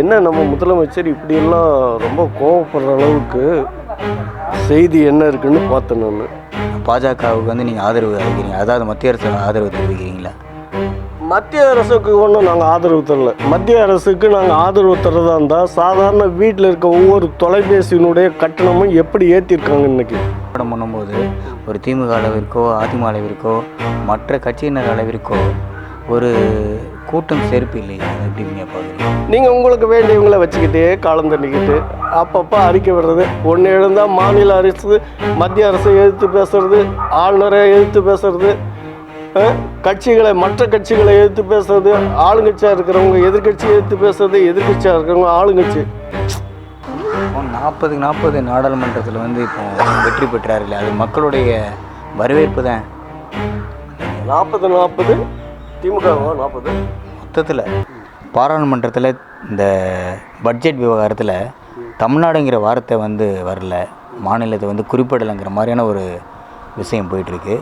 என்ன நம்ம முதலமைச்சர் இப்படியெல்லாம் ரொம்ப கோவப்படுற அளவுக்கு செய்தி என்ன இருக்குன்னு பார்த்தேன் நான். பாஜகவுக்கு வந்து நீங்கள் ஆதரவு அளிக்கிறீங்க. அதாவது மத்திய அரசு ஆதரவு தெரிவிக்கிறீங்களா? மத்திய அரசுக்கு ஒன்றும் நாங்கள் ஆதரவு தரல. மத்திய அரசுக்கு நாங்கள் ஆதரவு தரதா இருந்தால் சாதாரண வீட்டில் இருக்க ஒவ்வொரு தொலைபேசியினுடைய கட்டணமும் எப்படி ஏற்றிருக்காங்க இன்னைக்கு? படம் பண்ணும்போது ஒரு திமுக அளவிற்கோ அதிமுக அளவிற்கோ மற்ற கட்சியினர் அளவிற்கோ ஒரு கூட்டம் சேர்ப்பு இல்லையா? அதை எப்படி நீங்கள் பார்க்குறீங்க? நீங்கள் உங்களுக்கு வேண்டியவங்கள வச்சுக்கிட்டே காலம் தண்ணிக்கிட்டு அப்பப்போ அறிக்கை விடுறது ஒன்று எழுந்தால் மாநில அரசு மத்திய அரசை எதிர்த்து பேசுறது ஆளுநரை எதிர்த்து பேசுறது கட்சிகளை மற்ற கட்சிகளை எதிர்த்து பேசுறது ஆளுங்கட்சியாக இருக்கிறவங்க எதிர்க்கட்சி எதிர்த்து பேசுறது எதிர்க்கட்சியாக இருக்கிறவங்க ஆளுங்கட்சி. நாற்பதுக்கு நாற்பது நாடாளுமன்றத்தில் வந்து இப்போ வெற்றி பெற்றாரு இல்லை அது மக்களுடைய வரவேற்பு தான். நாற்பது நாற்பது திமுகவா நாற்பது? மொத்தத்தில் பாராளுமன்றத்தில் இந்த பட்ஜெட் விவகாரத்தில் தமிழ்நாடுங்கிற வார்த்தை வந்து வரல. மாநிலத்தை வந்து குறிப்பிடலைங்கிற மாதிரியான ஒரு விஷயம் போயிட்டுருக்கு.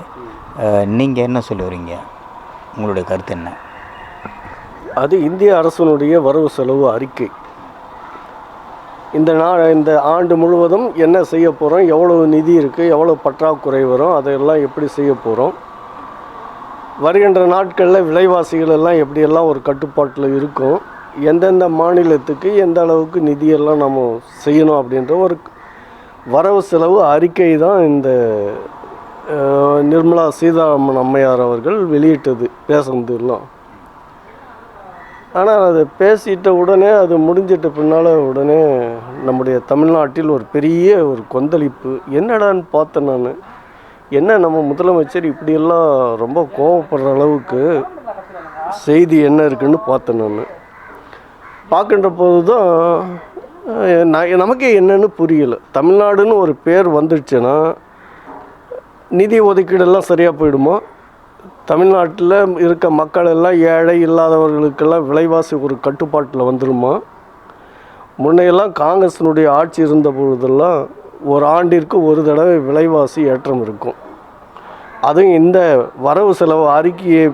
நீங்கள் என்ன சொல்லி வரீங்க? உங்களுடைய கருத்து என்ன? அது இந்திய அரசினுடைய வரவு செலவு அறிக்கை. இந்த நா இந்த ஆண்டு முழுவதும் என்ன செய்ய போகிறோம் எவ்வளவு நிதி இருக்குது எவ்வளோ பற்றாக்குறை வரும்? அதையெல்லாம் எப்படி செய்ய போகிறோம் வருகின்ற நாட்களில் விலைவாசிகள் எல்லாம் எப்படியெல்லாம் ஒரு கட்டுப்பாட்டில் இருக்கும்? எந்தெந்த மாநிலத்துக்கு எந்த அளவுக்கு நிதியெல்லாம் நம்ம செய்யணும் அப்படின்ற ஒரு வரவு செலவு அறிக்கை தான் இந்த நிர்மலா சீதாராமன் அம்மையார் அவர்கள் வெளியிட்டது பேசுனதுலாம் ஆனால் அது பேசிட்ட உடனே அது முடிஞ்சிட்ட பின்னால் உடனே நம்முடைய தமிழ்நாட்டில் ஒரு பெரிய ஒரு கொந்தளிப்பு. என்னடான்னு பார்த்தேன் நான். என்ன நம்ம முதலமைச்சர் இப்படியெல்லாம் ரொம்ப கோவப்படுற அளவுக்கு செய்தி என்ன இருக்குன்னு பார்த்தேன் நான். பார்க்கின்ற போது தான் நான் நமக்கே என்னன்னு புரியலை. தமிழ்நாடுன்னு ஒரு பேர் வந்துடுச்சுன்னா நிதி ஒதுக்கீடெல்லாம் சரியாக போயிடுமா? தமிழ்நாட்டில் இருக்க மக்கள் எல்லாம் ஏழை இல்லாதவர்களுக்கெல்லாம் விலைவாசி ஒரு கட்டுப்பாட்டில் வந்துடுமா முன்னையெல்லாம் காங்கிரஸினுடைய ஆட்சி இருந்த பொழுதெல்லாம் ஒரு ஆண்டிற்கு ஒரு தடவை விலைவாசி ஏற்றம் இருக்கும். அதுவும் இந்த வரவு செலவு அறிக்கையை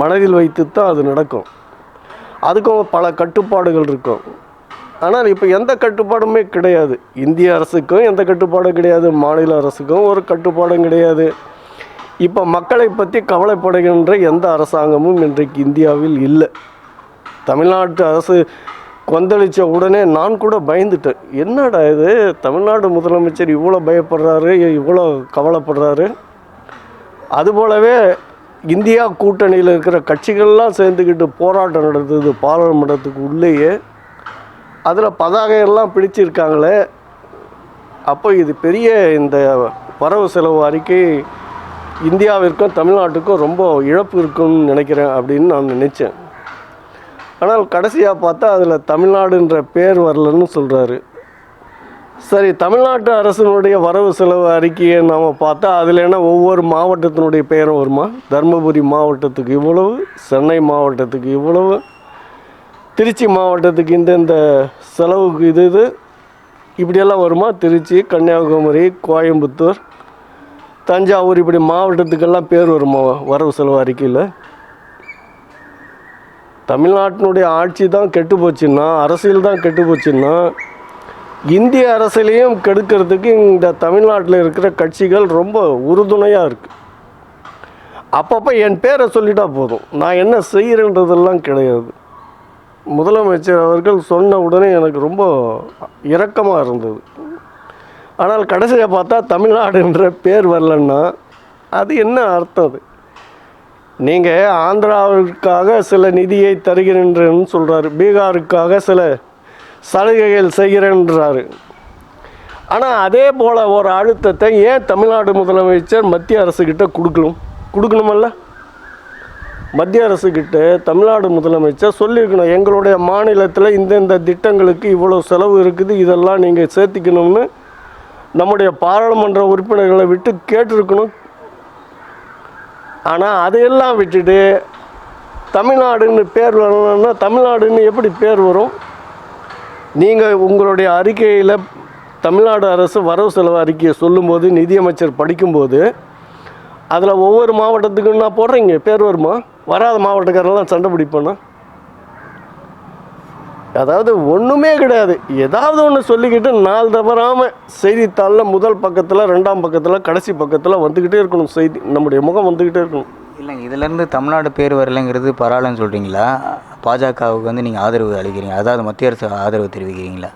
மனதில் வைத்து தான் அது நடக்கும். அதுக்கும் பல கட்டுப்பாடுகள் இருக்கும். ஆனால் இப்போ எந்த கட்டுப்பாடுமே கிடையாது. இந்திய அரசுக்கும் எந்த கட்டுப்பாடும் கிடையாது. மாநில அரசுக்கும் ஒரு கட்டுப்பாடும் கிடையாது. இப்போ மக்களை பற்றி கவலைப்படுகின்ற எந்த அரசாங்கமும் இன்றைக்கு இந்தியாவில் இல்லை. தமிழ்நாட்டு அரசு கொந்தளித்த உடனே நான் கூட பயந்துட்டேன். என்னடா இது? தமிழ்நாடு முதலமைச்சர் இவ்வளோ பயப்படுறாரு இவ்வளோ கவலைப்படுறாரு. அதுபோலவே இந்தியா கூட்டணியில் இருக்கிற கட்சிகள்லாம் சேர்ந்துக்கிட்டு போராட்டம் நடந்தது பாராளுமன்றத்துக்கு உள்ளேயே. அதில் பதாகையெல்லாம் பிடிச்சிருக்காங்களே. அப்போ இது பெரிய இந்த வரவு செலவு அறிக்கை இந்தியாவிற்கும் தமிழ்நாட்டுக்கும் ரொம்ப இழப்பு இருக்கும்னு நினைக்கிறேன் அப்படின்னு நான் நினச்சேன். ஆனால் கடைசியாக பார்த்தா அதில் தமிழ்நாடுன்ற பேர் வரலன்னு சொல்கிறாரு சரி தமிழ்நாட்டு அரசினுடைய வரவு செலவு அறிக்கையை நாம் பார்த்தா அதில் என்ன ஒவ்வொரு மாவட்டத்தினுடைய பெயரும் வருமா? தருமபுரி மாவட்டத்துக்கு இவ்வளவு சென்னை மாவட்டத்துக்கு இவ்வளவு திருச்சி மாவட்டத்துக்கு இந்தந்த செலவுக்கு இது இது இப்படியெல்லாம் வருமா? திருச்சி கன்னியாகுமரி கோயம்புத்தூர் தஞ்சாவூர் இப்படி மாவட்டத்துக்கெல்லாம் பேர் வருமா வரவு செலவு அறிக்கையில்? தமிழ்நாட்டினுடைய ஆட்சி தான் கெட்டு போச்சுன்னா அரசியல் தான் கெட்டு போச்சுன்னா இந்திய அரசியலையும் கெடுக்கிறதுக்கு இந்த தமிழ்நாட்டில் இருக்கிற கட்சிகள் ரொம்ப உறுதுணையாக இருக்குது அப்பப்போ என் பேரை சொல்லிட்டா போதும். நான் என்ன செய்கிறேன்றதெல்லாம் கிடையாது. முதலமைச்சர் அவர்கள் சொன்ன உடனே எனக்கு ரொம்ப இரக்கமாக இருந்தது. ஆனால் கடைசியாக பார்த்தா தமிழ்நாடுன்ற பேர் வரலன்னா அது என்ன அர்த்தம் அது? நீங்கள் ஆந்திராவிற்காக சில நிதியை தருகிறேன்னு சொல்கிறாரு பீகாருக்காக சில சலுகைகள் செய்கிறேன்றாரு. ஆனால் அதே போல் ஒரு அழுத்தத்தை ஏன் தமிழ்நாடு முதலமைச்சர் மத்திய அரசுக்கிட்ட கொடுக்கணும்? கொடுக்கணுமல்ல? மத்திய அரசுக்கிட்ட தமிழ்நாடு முதலமைச்சர் சொல்லியிருக்கணும் எங்களுடைய மாநிலத்தில் இந்தந்த திட்டங்களுக்கு இவ்வளோ செலவு இருக்குது இதெல்லாம் நீங்கள் சேர்த்திக்கணும்னு நம்முடைய பாராளுமன்ற உறுப்பினர்களை விட்டு கேட்டிருக்கணும். ஆனால் அதையெல்லாம் விட்டுட்டு தமிழ்நாடுன்னு பேர் வரணும்னா தமிழ்நாடுன்னு எப்படி பேர் வரும்? நீங்கள் உங்களுடைய அறிக்கையில் தமிழ்நாடு அரசு வரவு செலவு அறிக்கையை சொல்லும்போது நிதியமைச்சர் படிக்கும்போது அதில் ஒவ்வொரு மாவட்டத்துக்கும் நான் போடுறீங்க. பேர் வருமா? வராத மாவட்டக்காரெல்லாம் சண்டை பிடிப்பேனா? அதாவது ஒன்றுமே கிடையாது. ஏதாவது ஒன்று சொல்லிக்கிட்டு நாள் தவறாமல் செய்தித்தாளில் முதல் பக்கத்தில் ரெண்டாம் பக்கத்தில் கடைசி பக்கத்தில் வந்துக்கிட்டே இருக்கணும் செய்தி. நம்முடைய முகம் வந்துக்கிட்டே இருக்கணும். இல்லைங்க இதுலேருந்து தமிழ்நாடு பேர் வரலைங்கிறது பரவாயில்லன்னு சொல்கிறீங்களா பாஜகவுக்கு வந்து நீங்கள் ஆதரவு அளிக்கிறீங்க. அதாவது மத்திய அரசு ஆதரவு தெரிவிக்கிறீங்களா?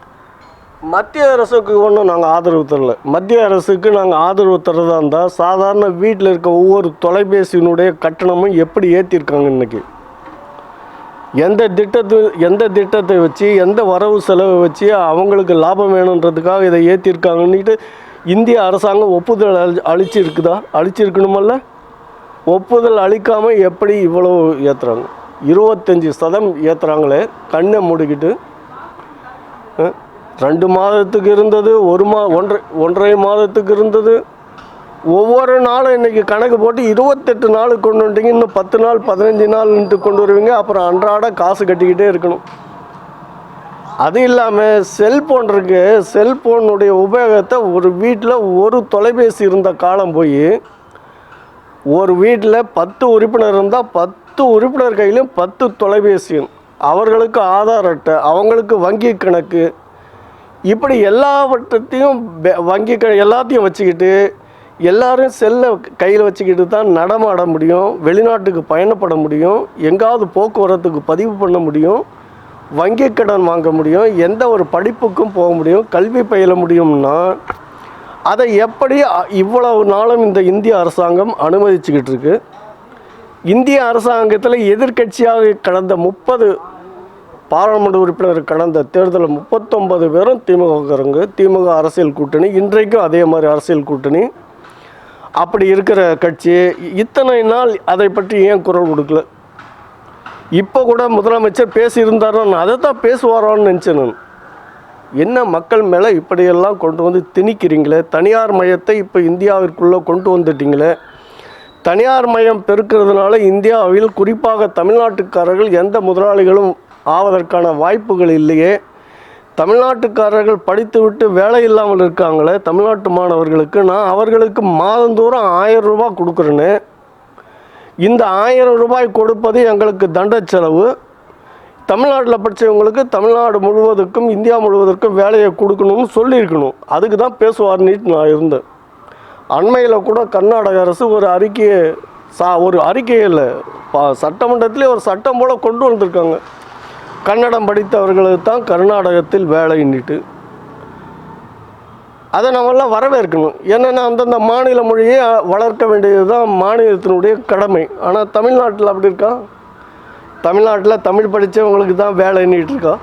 மத்திய அரசுக்கு ஒன்றும் நாங்கள் ஆதரவு தரல. மத்திய அரசுக்கு நாங்கள் ஆதரவு தரதா இருந்தால் சாதாரண வீட்டில் இருக்க ஒவ்வொரு தொலைபேசியினுடைய கட்டணமும் எப்படி ஏற்றிருக்காங்க இன்னைக்கு? எந்த திட்டத்து எந்த திட்டத்தை வச்சு எந்த வரவு செலவை வச்சு அவங்களுக்கு லாபம் வேணுன்றதுக்காக இதை ஏற்றிருக்காங்கன்னுட்டு இந்திய அரசாங்கம் ஒப்புதல் அழி அழிச்சிருக்குதா அழிச்சிருக்கணுமல்ல ஒப்புதல் அளிக்காமல் எப்படி இவ்வளோ ஏற்றுறாங்க இருபத்தஞ்சி சதம் ஏற்றுறாங்களே கண்ணை மூடிக்கிட்டு. ரெண்டு மாதத்துக்கு இருந்தது ஒரு மா ஒன்றரை ஒன்றரை மாதத்துக்கு இருந்தது. ஒவ்வொரு நாளும் இன்றைக்கி கணக்கு போட்டு இருபத்தெட்டு நாள் கொண்டு வந்துட்டீங்க இன்னும் பத்து நாள் பதினஞ்சு நாள்ன்ட்டு கொண்டு வருவீங்க அப்புறம் அன்றாட காசு கட்டிக்கிட்டே இருக்கணும். அது இல்லாமல் செல்போன் இருக்கு செல்போனுடைய உபயோகத்தை ஒரு வீட்டில் ஒரு தொலைபேசி இருந்த காலம் போய் ஒரு வீட்டில் பத்து உறுப்பினர் இருந்தால் பத்து பத்து உறுப்பினர் கையிலும் பத்து தொலைபேசி அவர்களுக்கு ஆதார் அட்டை அவங்களுக்கு வங்கி கணக்கு. இப்படி எல்லாவற்றத்தையும் பெ- வங்கி க எல்லாத்தையும் வச்சுக்கிட்டு எல்லாரும் செல்லை கையில் வச்சுக்கிட்டு தான் நடமாட முடியும் வெளிநாட்டுக்கு பயணப்பட முடியும் எங்காவது போக்குவரத்துக்கு பதிவு பண்ண முடியும் வங்கி கடன் வாங்க முடியும் எந்த ஒரு படிப்புக்கும் போக முடியும் கல்வி பயில முடியும்னா அதை எப்படி இவ்வளவு நாளும் இந்த இந்திய அரசாங்கம் அனுமதிச்சுக்கிட்டு இருக்குது இந்திய அரசாங்கத்தில் எதிர்க்கட்சியாக கடந்த முப்பது பாராளுமன்ற உறுப்பினர் கடந்த தேர்தலில் முப்பத்தொன்பது பேரும் திமுகக்காரங்க திமுக அரசியல் கூட்டணி இன்றைக்கும் அதே மாதிரி அரசியல் கூட்டணி. அப்படி இருக்கிற கட்சி இத்தனை நாள் அதை பற்றி ஏன் குரல் கொடுக்கல? இப்போ கூட முதலமைச்சர் பேசியிருந்தாரோ? நான் அதை தான் பேசுவாரான்னு நினச்சேன் நான். என்ன மக்கள் மேலே இப்படியெல்லாம் கொண்டு வந்து திணிக்கிறீங்களே? தனியார் மையத்தை இப்போ இந்தியாவிற்குள்ளே கொண்டு வந்துட்டீங்களே? தனியார் மயம் பெருக்கிறதுனால இந்தியாவில் குறிப்பாக தமிழ்நாட்டுக்காரர்கள் எந்த முதலாளிகளும் ஆவதற்கான வாய்ப்புகள் இல்லையே. தமிழ்நாட்டுக்காரர்கள் படித்துவிட்டு வேலை இல்லாமல் இருக்காங்களே தமிழ்நாட்டு மாணவர்களுக்கு. நான் அவர்களுக்கு மாதந்தோறும் ஆயிரம் ரூபாய் கொடுக்குறேன்னு. இந்த ஆயிரம் ரூபாய் கொடுப்பது எங்களுக்கு தண்ட செலவு. தமிழ்நாட்டில் படித்தவங்களுக்கு தமிழ்நாடு முழுவதற்கும் இந்தியா முழுவதற்கும் வேலையை கொடுக்கணும்னு சொல்லியிருக்கணும். அதுக்கு தான் பேசுவார்னிட்டு நான் இருந்தேன் அண்மையில் கூட கர்நாடக அரசு ஒரு அறிக்கையை சா ஒரு அறிக்கையில் சட்டமன்றத்திலே ஒரு சட்டம் போல் கொண்டு வந்திருக்காங்க. கன்னடம் படித்தவர்களுக்கு தான் கர்நாடகத்தில் வேலைன்னுட்டு அதை நம்மெல்லாம் வரவேற்கணும். என்னென்னா அந்தந்த மாநில மொழியை வளர்க்க வேண்டியது தான் மாநிலத்தினுடைய கடமை. ஆனால் தமிழ்நாட்டில் அப்படி இருக்கா? தமிழ்நாட்டில் தமிழ் படித்தவங்களுக்கு தான் வேலைன்னுட்டு இருக்கா?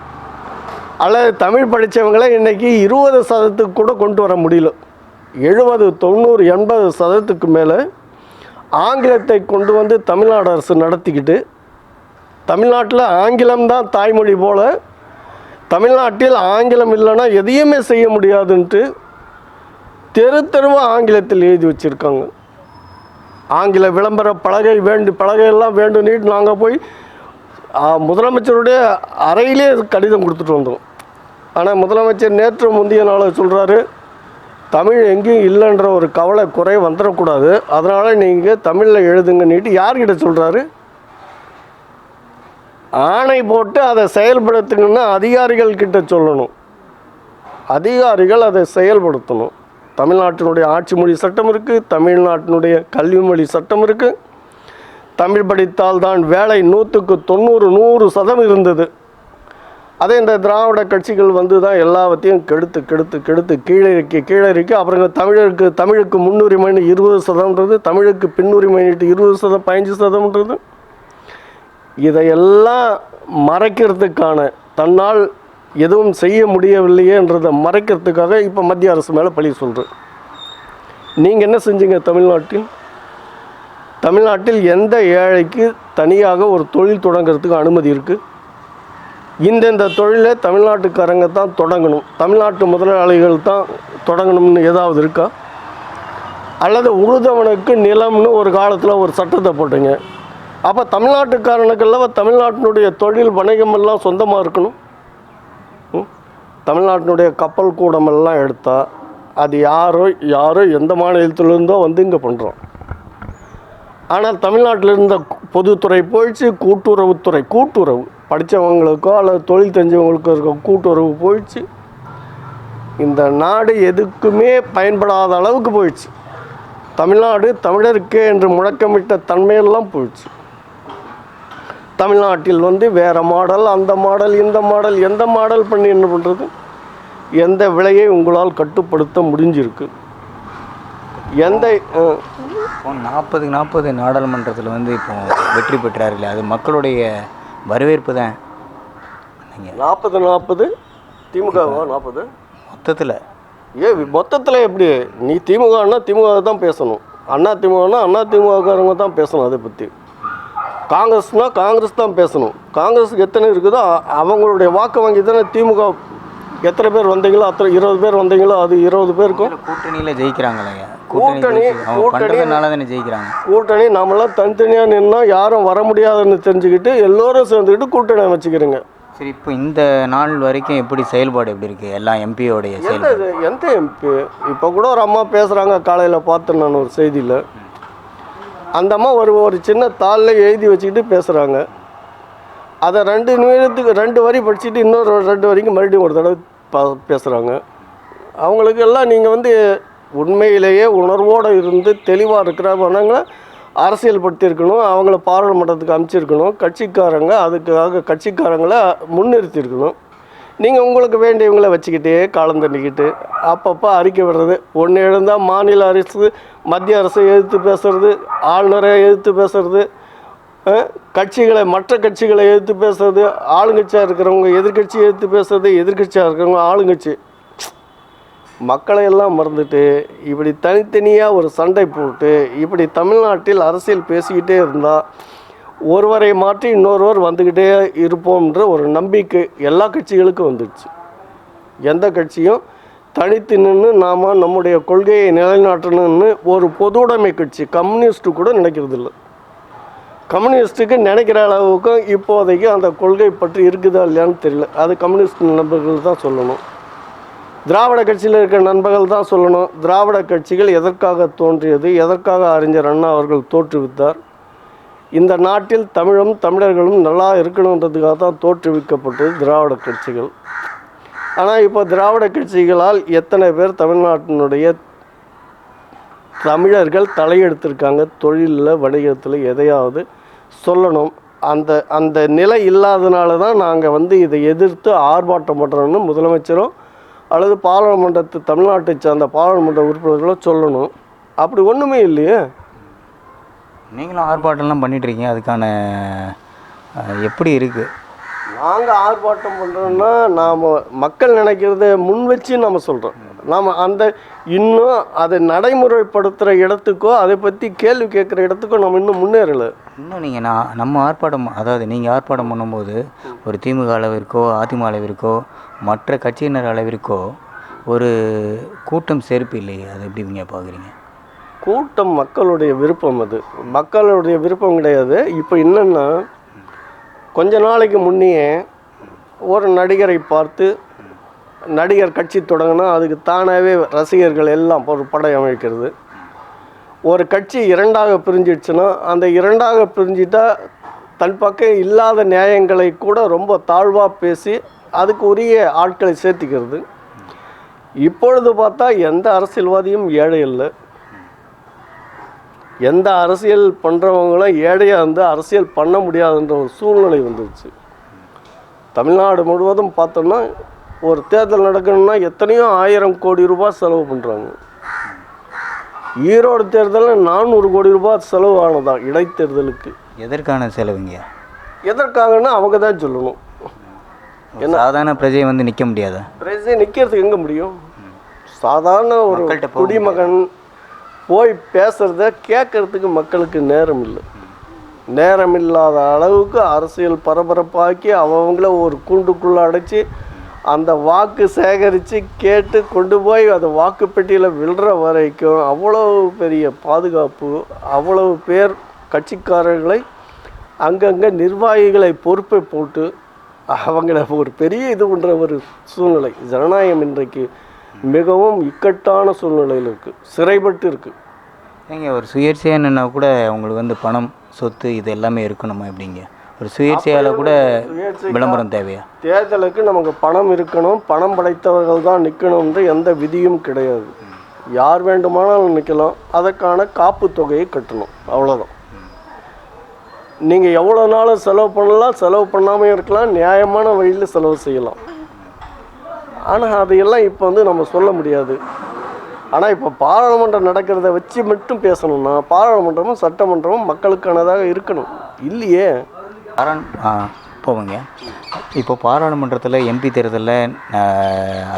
அல்லது தமிழ் படித்தவங்கள இன்றைக்கி இருபது சதத்துக்கு கூட கொண்டு வர முடியல. எழுபது தொண்ணூறு எண்பது சதவீதத்துக்கு மேலே ஆங்கிலத்தை கொண்டு வந்து தமிழ்நாடு அரசு நடத்திக்கிட்டு தமிழ்நாட்டில் ஆங்கிலம்தான் தாய்மொழி போல் தமிழ்நாட்டில் ஆங்கிலம் இல்லைன்னா எதையுமே செய்ய முடியாதுன்ட்டு தெரு தெருவாக ஆங்கிலத்தில் எழுதி வச்சுருக்காங்க. ஆங்கில விளம்பர பலகை வேண்டு பலகையெல்லாம் வேண்டும்னுட்டு நாங்கள் போய் முதலமைச்சருடைய அறையிலே கடிதம் கொடுத்துட்டு வந்தோம். ஆனால் முதலமைச்சர் நேற்று முந்தைய நாளில் சொல்கிறாரு தமிழ் எங்கேயும் இல்லைன்ற ஒரு கவலை குறை வந்துடக்கூடாது. அதனால் நீங்கள் தமிழில் எழுதுங்கன்னுட்டு யார்கிட்ட சொல்கிறாரு ஆணை போட்டு அதை செயல்படுத்துங்கன்னா அதிகாரிகள் கிட்ட சொல்லணும். அதிகாரிகள் அதை செயல்படுத்தணும். தமிழ்நாட்டினுடைய ஆட்சி மொழி சட்டம் இருக்குது தமிழ்நாட்டினுடைய கல்வி மொழி சட்டம் இருக்குது தமிழ் படித்தால் தான் வேலை நூற்றுக்கு தொண்ணூறு நூறு சதம் இருந்தது. அதே இந்த திராவிட கட்சிகள் வந்து தான் எல்லாவற்றையும் கெடுத்து கெடுத்து கெடுத்து கீழே இறக்கி கீழே இறக்கி அப்புறம் தமிழருக்கு தமிழுக்கு முன்னுரிமைன்னு இருபது சதம்ன்றது தமிழுக்கு பின்னுரிமைன்ட்டு இருபது சதம் பதினஞ்சு சதம்ன்றது. இதையெல்லாம் மறைக்கிறதுக்கான தன்னால் எதுவும் செய்ய முடியவில்லையேன்றதை மறைக்கிறதுக்காக இப்போ மத்திய அரசு மேலே பழி சொல்கிறேன் நீங்கள் என்ன செஞ்சீங்க தமிழ்நாட்டில்? தமிழ்நாட்டில் எந்த ஏழைக்கு தனியாக ஒரு தொழில் தொடங்குறதுக்கு அனுமதி இருக்குது இந்தந்த தொழிலை தமிழ்நாட்டுக்காரங்க தான் தொடங்கணும். தமிழ்நாட்டு முதலாளிகள் தான் தொடங்கணும்னு ஏதாவது இருக்கா? அல்லது உழுதவனுக்கு நிலம்னு ஒரு காலத்தில் ஒரு சட்டத்தை போட்டீங்க. அப்போ தமிழ்நாட்டுக்காரனுக்கெல்லாம் தமிழ்நாட்டினுடைய தொழில் வணிகமெல்லாம் சொந்தமாக இருக்கணும்? தமிழ்நாட்டினுடைய கப்பல் கூடமெல்லாம் எடுத்தால் அது யாரோ யாரோ எந்த மாநிலத்திலிருந்தோ வந்து இங்கே பண்ணுறோம் ஆனால் தமிழ்நாட்டில் இருந்த பொதுத்துறை போயிடுச்சு கூட்டுறவுத்துறை. கூட்டுறவு. படித்தவங்களுக்கோ அல்லது தொழில் தெரிஞ்சவங்களுக்கோ இருக்க கூட்டுறவு போயிடுச்சு. இந்த நாடு எதுக்குமே பயன்படாத அளவுக்கு போயிடுச்சு. தமிழ்நாடு தமிழருக்கே என்று முழக்கமிட்ட தன்மையெல்லாம் போயிடுச்சு. தமிழ்நாட்டில் வந்து வேறு மாடல் அந்த மாடல் இந்த மாடல் எந்த மாடல் பண்ணி என்ன பண்ணுறது எந்த விலையை உங்களால் கட்டுப்படுத்த முடிஞ்சிருக்கு? எந்த நாற்பது நாற்பதுக்கு நாற்பது நாடாளுமன்றத்தில் வந்து இப்போ வெற்றி பெற்றார் இல்லையா அது மக்களுடைய வரவேற்பு தான். நாற்பது நாற்பது திமுகவா? நாற்பது மொத்தத்தில். ஏ மொத்தத்தில் எப்படி? நீ திமுகன்னா திமுக தான் பேசணும். அண்ணா திமுகனா அண்ணா திமுககாரங்க தான் பேசணும் அதை பற்றி காங்கிரஸ்னா காங்கிரஸ் தான் பேசணும். காங்கிரஸுக்கு எத்தனை இருக்குதோ அவங்களுடைய வாக்கு வங்கி தானே திமுக. எத்தனை பேர் வந்தீங்களோ அத்தனை இருபது பேர் வந்தீங்களோ அது இருபது பேருக்கும். கூட்டணியில் ஜெயிக்கிறாங்களே. கூட்டணி, கூட்டணி ஜெயிக்கிறாங்க. கூட்டணி நம்மளாம் தனித்தனியாக நின்னா யாரும் வர முடியாதுன்னு தெரிஞ்சுக்கிட்டு எல்லோரும் சேர்ந்துக்கிட்டு கூட்டணி அமைச்சிக்கிறீங்க. சரி இப்போ இந்த நாள் வரைக்கும் எப்படி செயல்பாடு எப்படி இருக்குது எல்லா எம்பியோடைய செயல்பாடு? எந்த எம்பி இப்போ கூட ஒரு அம்மா பேசுகிறாங்க காலையில் பார்த்தேன் நான் ஒரு செய்தியில். அந்த அம்மா ஒரு ஒரு சின்ன தாளில் எழுதி வச்சுக்கிட்டு பேசுகிறாங்க அதை ரெண்டு நிமிடத்துக்கு ரெண்டு வரி படிச்சுட்டு இன்னொரு ரெண்டு வரைக்கும் மறுபடியும் ஒரு தடவை ப பேசுகிறாங்க அவங்களுக்கு எல்லாம் நீங்கள் வந்து உண்மையிலேயே உணர்வோடு இருந்து தெளிவாக இருக்கிறவங்க அரசியல்படுத்தியிருக்கணும் அவங்கள பாராளுமன்றத்துக்கு அமைச்சிருக்கணும் கட்சிக்காரங்க அதுக்காக கட்சிக்காரங்களை முன்னிறுத்தியிருக்கணும். நீங்கள் உங்களுக்கு வேண்டியவங்கள வச்சுக்கிட்டே காலம் தண்ணிக்கிட்டு அப்பப்போ அறிக்கை விடுறது ஒன்று எழுந்தால் மாநில அரசு மத்திய அரசை எதிர்த்து பேசுறது ஆளுநரை எதிர்த்து பேசுறது கட்சிகளை மற்ற கட்சிகளை எதிர்த்து பேசுறது ஆளுங்கட்சியாக இருக்கிறவங்க எதிர்க்கட்சி எதிர்த்து பேசுறது எதிர்க்கட்சியாக இருக்கிறவங்க ஆளுங்கட்சி. மக்களையெல்லாம் மறந்துட்டு இப்படி தனித்தனியாக ஒரு சண்டை போட்டு இப்படி தமிழ்நாட்டில் அரசியல் பேசிக்கிட்டே இருந்தால் ஒருவரை மாற்றி இன்னொருவர் வந்துக்கிட்டே இருப்போம்ன்ற ஒரு நம்பிக்கை எல்லா கட்சிகளுக்கும் வந்துடுச்சு. எந்த கட்சியும் தனித்து நின்று நாம் நம்முடைய கொள்கையை நிலைநாட்டணும்னு ஒரு பொதுவுடைமை கட்சி கம்யூனிஸ்ட்டு கூட நினைக்கிறது இல்லை கம்யூனிஸ்ட்டுக்கு நினைக்கிற அளவுக்கும் இப்போதைக்கு அந்த கொள்கை பற்றி இருக்குதா இல்லையான்னு தெரியல. அது கம்யூனிஸ்ட் நண்பர்கள் தான் சொல்லணும். திராவிட கட்சியில் இருக்கிற நண்பர்கள் தான் சொல்லணும். திராவிட கட்சிகள் எதற்காக தோன்றியது எதற்காக அறிஞர் அண்ணா அவர்கள் தோற்றுவித்தார்? இந்த நாட்டில் தமிழும் தமிழர்களும் நல்லா இருக்கணுன்றதுக்காக தான் தோற்றுவிக்கப்பட்டது திராவிட கட்சிகள். ஆனால் இப்போ திராவிட கட்சிகளால் எத்தனை பேர் தமிழ்நாட்டினுடைய தமிழர்கள் தலையெடுத்திருக்காங்க? தொழிலில் வணிகத்தில் எதையாவது சொல்லணும். அந்த அந்த நிலை இல்லாதனால தான் நாங்கள் வந்து இதை எதிர்த்து ஆர்ப்பாட்டம் பண்ணுறோன்னு முதலமைச்சரும் அல்லது பாராளுமன்றத்து நாட்டை சார்ந்த பாராளுமன்ற உறுப்பினர்களோ சொல்லணும். அப்படி ஒன்றுமே இல்லையே. நீங்களும் ஆர்ப்பாட்டம்லாம் பண்ணிட்டு இருக்கீங்க அதுக்கான எப்படி இருக்குது நாங்கள் ஆர்ப்பாட்டம் பண்ணுறோன்னா நாம் மக்கள் நினைக்கிறத முன் வச்சு நம்ம சொல்கிறோம் நாம் அந்த இன்னும் அதை நடைமுறைப்படுத்துகிற இடத்துக்கோ அதை பற்றி கேள்வி கேட்குற இடத்துக்கோ நம்ம இன்னும் முன்னேறலை. இன்னும் நீங்கள் நான் நம்ம ஆர்ப்பாட்டம் அதாவது நீங்கள் ஆர்ப்பாட்டம் பண்ணும்போது ஒரு திமுக அளவிற்கோ அதிமுக அளவிற்கோ மற்ற கட்சியினர் அளவிற்கோ ஒரு கூட்டம் சேர்ப்பு இல்லையே அது எப்படி நீங்கள் பார்க்குறீங்க? கூட்டம் மக்களுடைய விருப்பம் அது. மக்களுடைய விருப்பம் கிடையாது. இப்போ என்னென்னா கொஞ்ச நாளைக்கு முன்னையே ஒரு நடிகரை பார்த்து நடிகர் கட்சி தொடங்கினா அதுக்கு தானாகவே ரசிகர்கள் எல்லாம் ஒரு படை அமைக்கிறது. ஒரு கட்சி இரண்டாக பிரிஞ்சிடுச்சுன்னா அந்த இரண்டாக பிரிஞ்சிட்டால் தன் பக்கம் இல்லாத நியாயங்களை கூட ரொம்ப தாழ்வாக பேசி அதுக்கு உரிய ஆட்களை சேர்த்திக்கிறது. இப்பொழுது பார்த்தா எந்த அரசியல்வாதியும் ஏழை இல்லை எந்த அரசியல் பண்ணுறவங்களும் ஏழையாக இருந்து அரசியல் பண்ண முடியாதுன்ற ஒரு சூழ்நிலை வந்துருச்சு. தமிழ்நாடு முழுவதும் பார்த்தோம்னா ஒரு தேர்தல் நடக்கணும்னா எத்தனையோ ஆயிரம் கோடி ரூபாய் செலவு பண்ணுறாங்க ஈரோடு தேர்தலில் நானூறு கோடி ரூபாய் செலவு ஆனதா இடைத்தேர்தலுக்கு. எதற்கான செலவுங்க? எதற்காகன்னா அவங்க தான் சொல்லணும். ஒரு சாதாரண பிரஜை வந்து நிற்க முடியாதா? பிரஜை நிற்கிறதுக்கு எங்கே முடியும்? சாதாரண ஒரு குடிமகன் போய் பேசுகிறத கேட்கறதுக்கு மக்களுக்கு நேரம் இல்லை. நேரம் இல்லாத அளவுக்கு அரசியல் பரபரப்பாக்கி அவங்கள ஒரு கூண்டுக்குள்ளே அடைச்சி அந்த வாக்கு சேகரித்து கேட்டு கொண்டு போய் அந்த வாக்குப்பெட்டியில் விழுற வரைக்கும் அவ்வளவு பெரிய பாதுகாப்பு அவ்வளவு பேர் கட்சிக்காரர்களை அங்கங்கே நிர்வாகிகளை பொறுப்பை போட்டு அவங்கள ஒரு பெரிய இது பண்ணுற ஒரு சூழ்நிலை. ஜனநாயகம் இன்றைக்கு மிகவும் இக்கட்டான சூழ்நிலையில் இருக்குது சிறைப்பட்டு இருக்குது ஏங்க ஒரு சுயேட்சையாக என்னென்னா கூட உங்களுக்கு வந்து பணம் சொத்து இது எல்லாமே இருக்கணுமா எப்படிங்க? ஒரு சுயேட்சையால் கூட விளம்பரம் தேவையா? தேர்தலுக்கு நமக்கு பணம் இருக்கணும் பணம் படைத்தவர்கள் தான் நிற்கணுன்ற எந்த விதியும் கிடையாது. யார் வேண்டுமானாலும் நிற்கலாம் அதற்கான காப்பு தொகையை கட்டணும் அவ்வளோதான் நீங்கள் எவ்வளோ நாளும் செலவு பண்ணலாம் செலவு பண்ணாமல் இருக்கலாம் நியாயமான வழியில் செலவு செய்யலாம். ஆனால் அதையெல்லாம் இப்போ வந்து நம்ம சொல்ல முடியாது. ஆனால் இப்போ பாராளுமன்றம் நடக்கிறத வச்சு மட்டும் பேசணும்னா பாராளுமன்றமும் சட்டமன்றமும் மக்களுக்கானதாக இருக்கணும். இல்லையே? பாராள் ஆ போவங்க. இப்போ பாராளுமன்றத்தில் எம்பி தேர்தலில்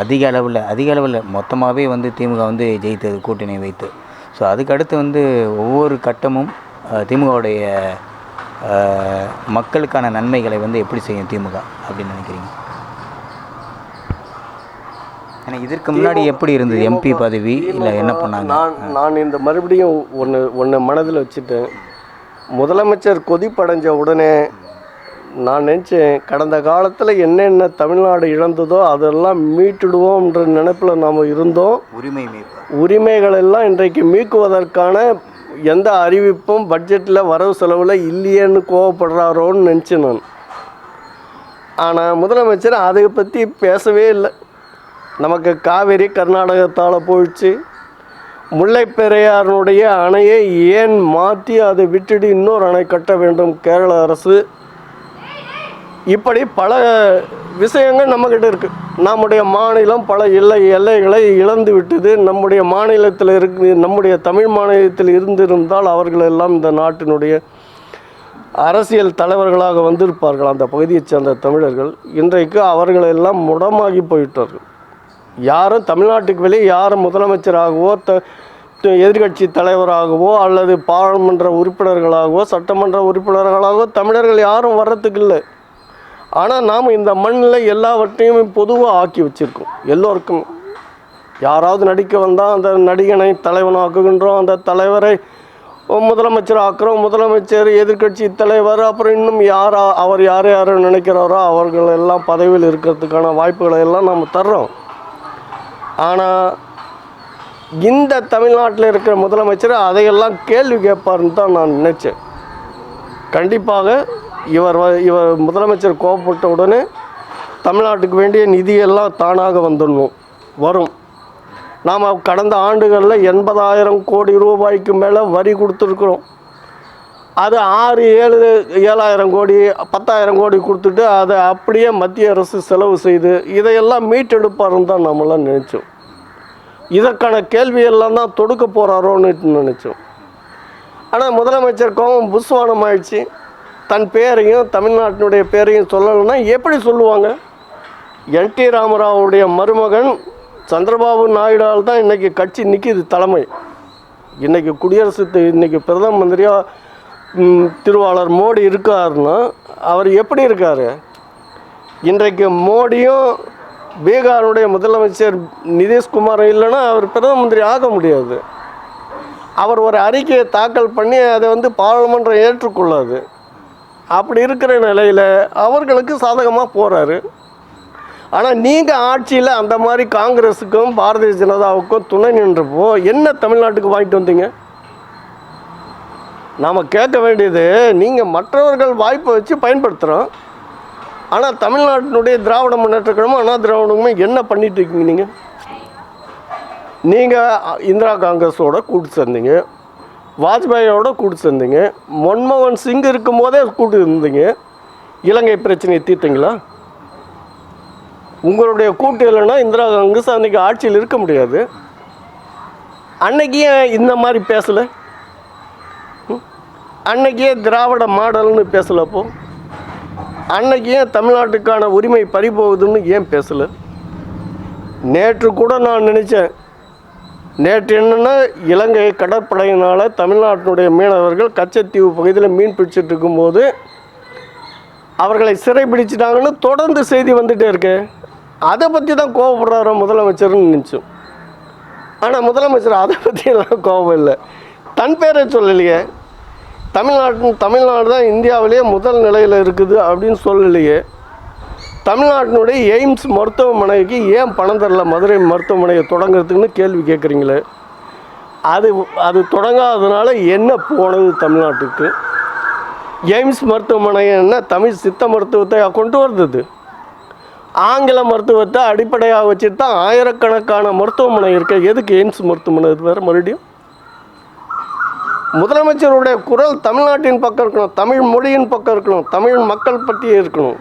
அதிக அளவில் அதிக அளவில் மொத்தமாகவே வந்து திமுக வந்து ஜெயித்தது கூட்டணி வைத்து. ஸோ அதுக்கு அடுத்து வந்து ஒவ்வொரு கட்டமும் திமுகவுடைய மக்களுக்கான நன்மைகளை வந்து எப்படி செய்யும் திமுக அப்படின்னு நினைக்கிறீங்க? ஏன்னா இதற்கு முன்னாடி எப்படி இருந்தது? எம்பி பதவி இல்லை என்ன பண்ணாங்க? நான் நான் இந்த மறுபடியும் ஒன்று ஒன்று மனதில் வச்சுட்டேன். முதலமைச்சர் கொதிப்படைஞ்ச உடனே நான் நினச்சேன் கடந்த காலத்தில் என்னென்ன தமிழ்நாடு இழந்ததோ அதெல்லாம் மீட்டுடுவோம்ன்ற நினைப்பில் நாம் இருந்தோம். உரிமை உரிமைகள் எல்லாம் இன்றைக்கு மீக்குவதற்கான எந்த அறிவிப்பும் பட்ஜெட்டில் வரவு செலவில் இல்லையேன்னு கோவப்படுறாரோன்னு நினச்சேன் நான். ஆனால் முதலமைச்சர் அதை பற்றி பேசவே இல்லை. நமக்கு காவேரி கர்நாடகத்தால் போயிடுச்சு. முல்லைப் பெரியாறினுடைய அணையை ஏன் மாற்றி அதை விட்டுட்டு இன்னொரு அணை கட்ட வேண்டும் கேரள அரசு? இப்படி பல விஷயங்கள் நம்மக்கிட்ட இருக்குது நம்முடைய மாநிலம் பல எல்லை எல்லைகளை இழந்து விட்டது. நம்முடைய மாநிலத்தில் இருக்கு நம்முடைய தமிழ் மாநிலத்தில் இருந்திருந்தால் அவர்கள் எல்லாம் இந்த நாட்டினுடைய அரசியல் தலைவர்களாக வந்திருப்பார்கள். அந்த பகுதியைச் சேர்ந்த தமிழர்கள் இன்றைக்கு அவர்களெல்லாம் முடமாகி போயிட்டார்கள். யாரும் தமிழ்நாட்டுக்கு வெளியே யாரும் முதலமைச்சராகவோ த எதிர்கட்சி தலைவராகவோ அல்லது பாராளுமன்ற உறுப்பினர்களாகவோ சட்டமன்ற உறுப்பினர்களாகவோ தமிழர்கள் யாரும் வர்றதுக்கு இல்லை. ஆனால் நாம் இந்த மண்ணில் எல்லாவற்றையும் பொதுவாக ஆக்கி வச்சுருக்கோம். எல்லோருக்கும். யாராவது நடிக்க வந்தால் அந்த நடிகனை தலைவனாக்குகின்றோம் அந்த தலைவரை முதலமைச்சர் ஆக்குறோம். முதலமைச்சர் எதிர்க்கட்சி தலைவர் அப்புறம் இன்னும் யார் அவர் யார் யார் நினைக்கிறாரோ அவர்கள் எல்லாம் பதவியில் இருக்கிறதுக்கான வாய்ப்புகளை எல்லாம் நம்ம தர்றோம். ஆனால் இந்த தமிழ்நாட்டில் இருக்கிற முதலமைச்சர் அதையெல்லாம் கேள்வி கேட்பாருன்னு தான் நான் நினச்சேன். கண்டிப்பாக இவர் வ- இவர் முதலமைச்சர் கோவப்பட்ட உடனே தமிழ்நாட்டுக்கு வேண்டிய நிதியெல்லாம் தானாக வந்துடணும். வரும். நாம் கடந்த ஆண்டுகளில் எண்பதாயிரம் கோடி ரூபாய்க்கு மேலே வரி கொடுத்துருக்குறோம். அது ஆறு ஏழு ஏழாயிரம் கோடி பத்தாயிரம் கோடி கொடுத்துட்டு அதை அப்படியே மத்திய அரசு செலவு செய்து இதையெல்லாம் மீட்டெடுப்பாருன்னு தான் நம்மளாம் நினச்சோம். இதற்கான கேள்வியெல்லாம் தான் தொடுக்க போகிறாரோன்னு நினச்சோம். ஆனால் முதலமைச்சர் கோபம் புஸ்வானம் ஆயிடுச்சு. தன் பேரையும் தமிழ்நாட்டினுடைய பேரையும் சொல்லலைன்னா எப்படி சொல்லுவாங்க? என் டி ராமராவுடைய மருமகன் சந்திரபாபு நாயுடால் தான் இன்றைக்கி கட்சி நிற்கிது தலைமை. இன்றைக்கி குடியரசு இன்றைக்கி பிரதம மந்திரியாக திருவாளர் மோடி இருக்காருன்னா அவர் எப்படி இருக்கார்? இன்றைக்கு மோடியும் பீகாருடைய முதலமைச்சர் நிதிஷ்குமார் இல்லைன்னா அவர் பிரதம மந்திரி ஆக முடியாது. அவர் ஒரு அறிக்கையை தாக்கல் பண்ணி அதை வந்து பாராளுமன்றம் ஏற்றுக்கொள்ளாது. அப்படி இருக்கிற நிலையில் அவர்களுக்கு சாதகமாக போகிறாரு ஆனால் நீங்கள் ஆட்சியில் அந்த மாதிரி காங்கிரஸுக்கும் பாரதிய ஜனதாவுக்கும் துணை நின்றப்போ என்ன தமிழ்நாட்டுக்கு வாங்கிட்டு வந்தீங்க? நாம் கேட்க வேண்டியது நீங்கள் மற்றவர்கள் வாய்ப்பை வச்சு பயன்படுத்துகிறோம் ஆனால் தமிழ்நாட்டினுடைய திராவிட முன்னேற்ற கழகமும் அண்ணா திராவிடமுமே என்ன பண்ணிட்டு இருக்கீங்க நீங்கள் நீங்கள் இந்திரா காங்கிரஸோட கூட்டு சேர்ந்தீங்க. வாஜ்பாயோட கூட்டு சேர்ந்தீங்க மன்மோகன் சிங் இருக்கும் போதே கூட்டு இருந்தீங்க இலங்கை பிரச்சனையை தீர்த்தீங்களா? உங்களுடைய கூட்டு இல்லைன்னா இந்திரா காங்கிரஸ் அன்றைக்கி ஆட்சியில் இருக்க முடியாது. அன்னைக்கு ஏன் இந்த மாதிரி பேசலை? அன்னைக்கே திராவிட மாடல்னு பேசலப்போ அன்னைக்கு ஏன் தமிழ்நாட்டுக்கான உரிமை பறிபோகுதுன்னு ஏன் பேசலை? நேற்று கூட நான் நினச்சேன் நேற்று என்னென்னா இலங்கை கடற்படையினால் தமிழ்நாட்டினுடைய மீனவர்கள் கச்சத்தீவு பகுதியில் மீன் பிடிச்சிட்டு இருக்கும்போது அவர்களை சிறைபிடிச்சிட்டாங்கன்னு தொடர்ந்து செய்தி வந்துகிட்டே இருக்கு. அதை பற்றி தான் கோவப்படுறாரோ முதலமைச்சர்னு நினச்சோம். ஆனால் முதலமைச்சர் அதை பற்றியெல்லாம் கோபம் இல்லை. தன் பேரை சொல்லலையே. தமிழ்நாட்டின் தமிழ்நாடு தான் இந்தியாவிலேயே முதல் நிலையில் இருக்குது அப்படின்னு சொல்லலையே. தமிழ்நாட்டினுடைய எய்ம்ஸ் மருத்துவமனைக்கு ஏன் பணம் தரல? மதுரை மருத்துவமனையை தொடங்குறதுக்குன்னு கேள்வி கேட்குறீங்களே. அது அது தொடங்காததுனால என்ன போனது தமிழ்நாட்டுக்கு? எய்ம்ஸ் மருத்துவமனை என்ன தமிழ் சித்த மருத்துவத்தை கொண்டு வந்தது? ஆங்கில மருத்துவத்தை அடிப்படையாக வச்சுட்டு தான் ஆயிரக்கணக்கான மருத்துவமனை இருக்க. எதுக்கு எய்ம்ஸ் மருத்துவமனை வேறு மறுபடியும்? முதலமைச்சருடைய குரல் தமிழ்நாட்டின் பக்கம் இருக்கணும் தமிழ் மொழியின் பக்கம் இருக்கணும் தமிழ் மக்கள் பற்றியே இருக்கணும்.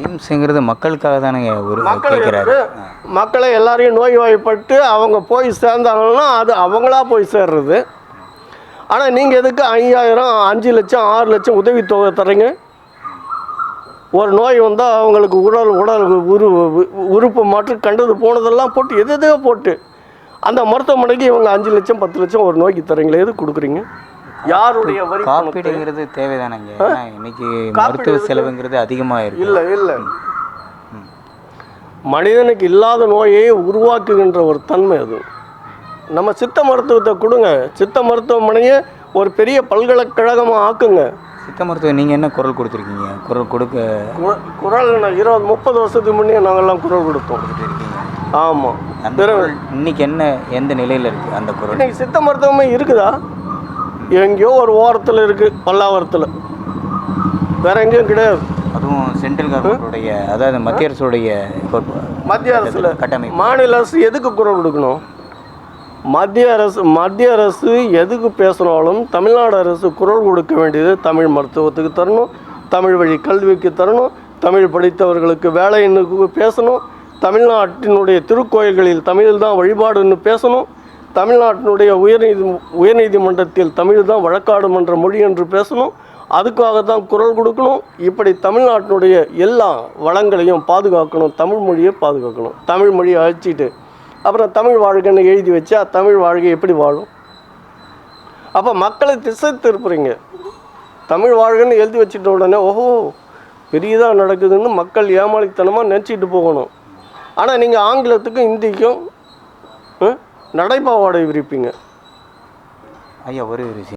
எய்ம்ஸுங்கிறது மக்களுக்காக தானே ஒரு மக்கள் கேட்குறாரு இருக்கு. மக்களை எல்லாரையும் நோய்வாய்ப்பட்டு அவங்க போய் சேர்ந்தாங்கன்னா அது அவங்களா போய் சேர்றது. ஆனால் நீங்கள் எதுக்கு ஐயாயிரம் அஞ்சு லட்சம் ஆறு லட்சம் உதவித்தொகை தரீங்க ஒரு நோய் வந்தால் அவங்களுக்கு உடல் உடல் உரு உறுப்பு மாற்று கண்டது போனதெல்லாம் போட்டு எது எதையோ போட்டு அந்த மருத்துவமனைக்கு இவங்க அஞ்சு லட்சம் பத்து லட்சம் ஒரு நோய்க்கு தரீங்களே எது கொடுக்குறீங்க? யாருடைய வரி? காப்பீடுங்கிறது தேவைதானங்க. இன்னைக்கு மருத்துவ செலவுங்கிறது அதிகமாக இருக்கு. இல்லை இல்லை. மனிதனுக்கு இல்லாத நோயை உருவாக்குகின்ற ஒரு தன்மை அது. நம்ம சித்த மருத்துவத்தை கொடுங்க. சித்த மருத்துவமனையை ஒரு பெரிய பல்கலைக்கழகமாக ஆக்குங்க. சித்த மருத்துவம் நீங்கள் என்ன குரல் கொடுத்துருக்கீங்க? குரல் கொடுக்க குரல் இருபது முப்பது வருஷத்துக்கு முன்னே நாங்கள்லாம் குரல் கொடுத்தோம். ஆமாம் இன்னைக்கு என்ன எந்த நிலையில் இருக்குது அந்த குரல்? இன்னைக்கு சித்த மருத்துவமே இருக்குதா? எங்கேயோ ஒரு ஓரத்தில் இருக்குது பல்லாவரத்தில். வேற எங்கேயும் கிடையாது. அதுவும் சென்ட்ரல் கவர்மெண்ட்டுடைய அதாவது மத்திய அரசுடைய மத்திய அரசில் கட்டமைப்பு. மாநில அரசு எதுக்கு குரல் கொடுக்கணும்? மத்திய அரசு மத்திய அரசு எதுக்கு பேசினாலும் தமிழ்நாடு அரசு குரல் கொடுக்க வேண்டியது தமிழ் மருத்துவத்துக்கு தரணும் தமிழ் வழி கல்விக்கு தரணும் தமிழ் படித்தவர்களுக்கு வேலைன்னு பேசணும் தமிழ்நாட்டினுடைய திருக்கோயில்களில் தமிழ் தான் வழிபாடுன்னு பேசணும் தமிழ்நாட்டினுடைய உயர்நீதி உயர்நீதிமன்றத்தில் தமிழ் தான் வழக்காடு மன்ற மொழி என்று பேசணும். அதுக்காக தான் குரல் கொடுக்கணும். இப்படி தமிழ்நாட்டினுடைய எல்லா வளங்களையும் பாதுகாக்கணும். தமிழ் மொழியை பாதுகாக்கணும். தமிழ் மொழியை அழிச்சிட்டு. அப்புறம் தமிழ் வாழ்க்கைன்னு எழுதி வச்சா தமிழ் வாழ்க்கை எப்படி வாழும்? அப்போ மக்களை திசை திருப்புறீங்க. தமிழ் வாழ்க்கைன்னு எழுதி வச்சிட்ட உடனே ஓஹோ பெரியதாக நடக்குதுன்னு மக்கள் ஏமாளித்தனமாக நினச்சிட்டு போகணும். ஆனால் நீங்கள் ஆங்கிலத்துக்கும் ஹிந்திக்கும் நடைபாவாடை விரிப்பீங்க. ஐயா ஒரு விஷயம்.